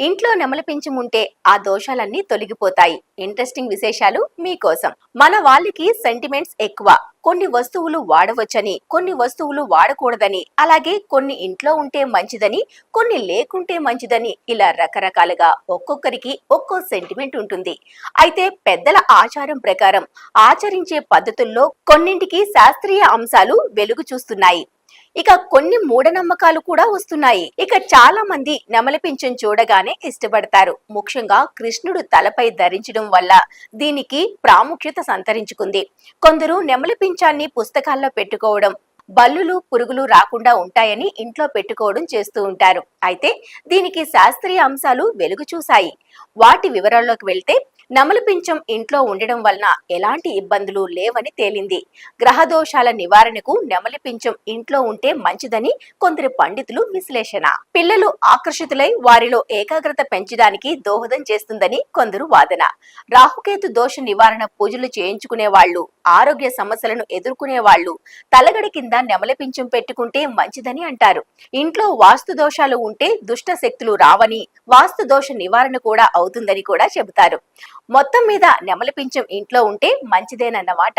ఇంట్లో నెమలి ఆ దోషాలన్నీ తొలగిపోతాయి. ఇంట్రెస్టింగ్ విశేషాలు మీకోసం. మన వాళ్ళకి సెంటిమెంట్స్ ఎక్కువ. కొన్ని వస్తువులు వాడవచ్చని కొన్ని వస్తువులు వాడకూడదని అలాగే కొన్ని ఇంట్లో ఉంటే మంచిదని కొన్ని లేకుంటే మంచిదని ఇలా రకరకాలుగా ఒక్కొక్కరికి ఒక్కో సెంటిమెంట్ ఉంటుంది. అయితే పెద్దల ఆచారం ప్రకారం ఆచరించే పద్ధతుల్లో కొన్నింటికి శాస్త్రీయ అంశాలు వెలుగు చూస్తున్నాయి. ఇక కొన్ని మూఢనమ్మకాలు కూడా వస్తున్నాయి. ఇక చాలా మంది నెమలిపించం చూడగానే ఇష్టపడతారు. ముఖ్యంగా కృష్ణుడు తలపై ధరించడం వల్ల దీనికి ప్రాముఖ్యత సంతరించుకుంది. కొందరు నెమలి ప్రపంచాన్ని పుస్తకాల్లో పెట్టుకోవడం బల్లులు పురుగులు రాకుండా ఉంటాయని ఇంట్లో పెట్టుకోవడం చేస్తూ ఉంటారు. అయితే దీనికి శాస్త్రీయ అంశాలు వెలుగు చూశాయి. వాటి వివరాల్లోకి వెళ్తే నమల పింఛం ఇంట్లో ఉండడం వలన ఎలాంటి ఇబ్బందులు లేవని తేలింది. గ్రహ దోషాల నివారణకు నెమలి పింఛం ఇంట్లో ఉంటే మంచిదని కొందరు పండితులు విశ్లేషణ. పిల్లలు ఆకర్షితులై వారిలో ఏకాగ్రత పెంచడానికి దోహదం చేస్తుందని కొందరు వాదన. రాహుకేతు దోష నివారణ పూజలు చేయించుకునే వాళ్ళు ఆరోగ్య సమస్యలను ఎదుర్కొనే వాళ్ళు తలగడ కింద నెమలి పింఛం పెట్టుకుంటే మంచిదని అంటారు. ఇంట్లో వాస్తు దోషాలు ఉంటే దుష్ట శక్తులు రావని వాస్తు దోష నివారణ కూడా అవుతుందని కూడా చెబుతారు. మొత్తం మీద నెమలి పింఛం ఇంట్లో ఉంటే మంచిదేనన్నమాట.